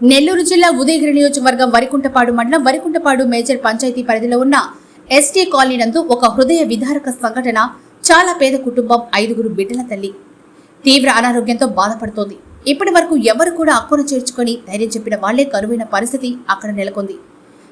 నెల్లూరు జిల్లా ఉదయగిరి నియోజకవర్గం వరికుంటపాడు మండలం వరికుంటపాడు మేజర్ పంచాయతీ పరిధిలో ఉన్న ఎస్టీ కాలనీ నందు ఒక హృదయ విదారక సంఘటన చాలా పేద కుటుంబం ఐదుగురు బిడ్డల తల్లి తీవ్ర అనారోగ్యంతో బాధపడుతోంది. ఇప్పటి వరకు ఎవరు కూడా అక్కును చేర్చుకొని ధైర్యం చెప్పిన వాళ్ళే కరువైన పరిస్థితి అక్కడ నెలకొంది.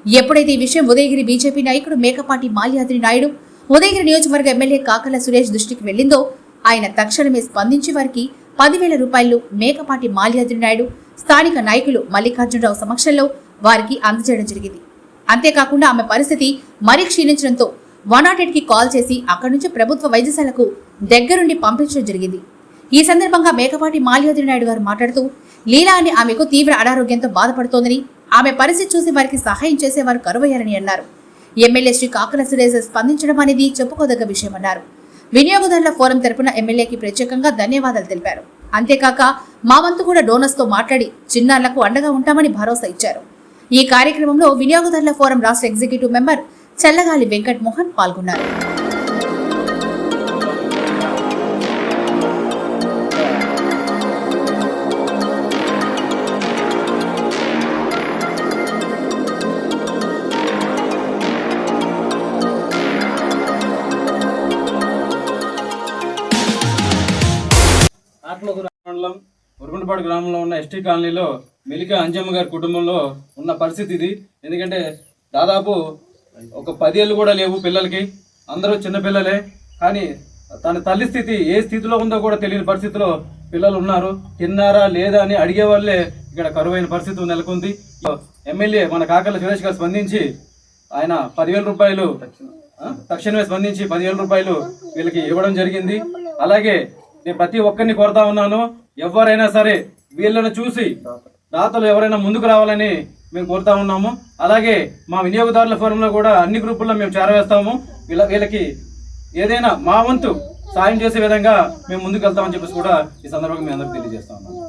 ఎప్పుడైతే ఈ విషయం ఉదయగిరి బీజేపీ నాయకుడు మేకపాటి మాల్యాద్రి నాయుడు ఉదయగిరి నియోజకవర్గ ఎమ్మెల్యే కాకల సురేష్ దృష్టికి వెళ్ళిందో ఆయన తక్షణమే స్పందించి వారికి పదివేల రూపాయలు మేకపాటి మాల్యాద్రి నాయుడు స్థానిక నాయకులు మల్లికార్జునరావు సమక్షంలో వారికి అందజేయడం జరిగింది. అంతేకాకుండా ఆమె పరిస్థితి మరీ క్షీణించడంతో వన్ నాట్కి కాల్ చేసి అక్కడి నుంచి ప్రభుత్వ వైద్యశాలకు దగ్గరుండి పంపించడం జరిగింది. ఈ సందర్భంగా మేకపాటి మాల్యాద్రి నాయుడు గారు మాట్లాడుతూ లీలా అని ఆమెకు తీవ్ర అనారోగ్యంతో బాధపడుతోందని ఆమె పరిస్థితి చూసి వారికి సహాయం చేసేవారు కరువయ్యారని అన్నారు. ఎమ్మెల్యే శ్రీ కాకల సురేష్ స్పందించడం అనేది చెప్పుకోదగ్గ విషయమన్నారు వినియోగదారుల ఫోరం తరపున ఎమ్మెల్యేకి ప్రత్యేకంగా ధన్యవాదాలు తెలిపారు. అంతేకాక మా వంతు కూడా డోనర్స్తో మాట్లాడి చిన్నారులకు అండగా ఉంటామని భరోసా ఇచ్చారు. ఈ కార్యక్రమంలో వినియోగదారుల ఫోరం రాష్ట్ర ఎగ్జిక్యూటివ్ మెంబర్ చల్లగాలి వెంకట్ మోహన్ పాల్గొన్నారు. ఆత్మకూరు మండలం ఉరుగుంటపాడు గ్రామంలో ఉన్న ఎస్టీ కాలనీలో మెలిక అంజమ్మ గారి కుటుంబంలో ఉన్న పరిస్థితి ఇది. ఎందుకంటే దాదాపు ఒక పదేళ్ళు కూడా లేవు పిల్లలకి. అందరూ చిన్నపిల్లలే కానీ తన తల్లి స్థితి ఏ స్థితిలో ఉందో కూడా తెలియని పరిస్థితిలో పిల్లలు ఉన్నారు. తిన్నారా లేదా అని అడిగే వాళ్ళే ఇక్కడ కరువైన పరిస్థితి నెలకొంది. ఎమ్మెల్యే మన కాకర్ల సురేష్ గారు స్పందించి ఆయన పదివేల రూపాయలు తక్షణమే స్పందించి పదివేల రూపాయలు వీళ్ళకి ఇవ్వడం జరిగింది. అలాగే నేను ప్రతి ఒక్కరిని కోరుతా ఉన్నాను. ఎవరైనా సరే వీళ్ళని చూసి దాతలు ఎవరైనా ముందుకు రావాలని మేము కోరుతా ఉన్నాము. అలాగే మా వినియోగదారుల ఫోరంలో కూడా అన్ని గ్రూపుల్లో మేము చేరవేస్తాము. వీళ్ళ వీళ్ళకి ఏదైనా మా వంతు సాయం చేసే విధంగా మేము ముందుకు వెళ్తామని చెప్పేసి కూడా ఈ సందర్భంగా మీ అందరికి తెలియజేస్తా ఉన్నాము